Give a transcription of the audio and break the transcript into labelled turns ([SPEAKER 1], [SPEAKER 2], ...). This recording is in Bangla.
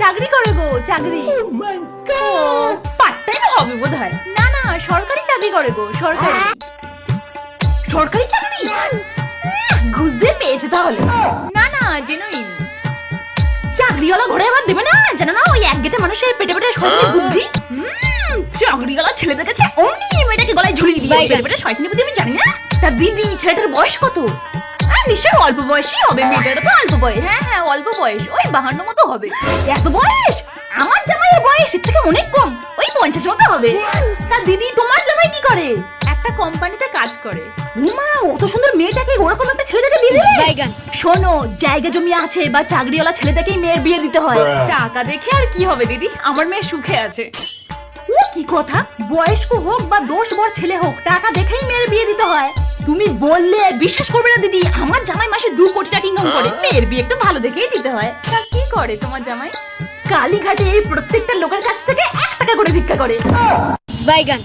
[SPEAKER 1] চাকরি করে গো চাকরি। পার্ট টাইম হবে বোধ হয় না না সরকারি চাকরি করে গো সরকারি। সরকারি চাকরি? ঘুষ দিয়ে পেয়েছে তাহলে। না না জেনুইন চাকরিওয়ালা ঘরে আবার দেবে না জানো না ওই এক গেটে মানুষের পেটে পেটে সরকারি বুদ্ধি? চাকরিওয়ালা ছেলেদের কাছে অমনি মেয়েটাকে গলায় ঝুলিয়ে দিয়ে পেটে পেটে শয়তানি বুদ্ধি আমি জানি না। তা দিদি ছেলেটার বয়স কত? নিশ্চয়ই অল্প বয়সই হবে মেয়েটারও তো অল্প বয়স। হ্যাঁ হ্যাঁ অল্প বয়স ওই বাহান্ন মতো হবে। এত বয়স? আমার জামাইয়ের বয়স এর থেকে অনেক কম ওই পঞ্চাশ মতো হবে। তা দিদি তোমার জামাই কি করে? একটা কোম্পানিতে কাজ করে। উমা অত সুন্দর মেয়েটাকে ওরকম একটা ছেলেটাকে বিয়ে দিলে? শোনো জায়গা জমি আছে বা চাকরিওয়ালা ছেলেটাকেই মেয়ের বিয়ে দিতে হয়। টাকা দেখে আর কি হবে দিদি? আমার মেয়ে সুখে আছে। ও কি কথা? বয়স্ক হোক বা দোষ বর ছেলে হোক টাকা দেখেই মেয়ের বিয়ে দিতে হয়। তুমি বললে বিশ্বাস করবে না দিদি আমার জামাই মাসে দু কোটি টাকা ইনকাম করে মেয়ের বিয়ে একটু ভালো দেখেই দিতে হয়। তা কি করে তোমার জামাই? কালীঘাটে এই প্রত্যেকটা লোকের কাছ থেকে এক টাকা করে ভিক্ষা করে।
[SPEAKER 2] বাইগান।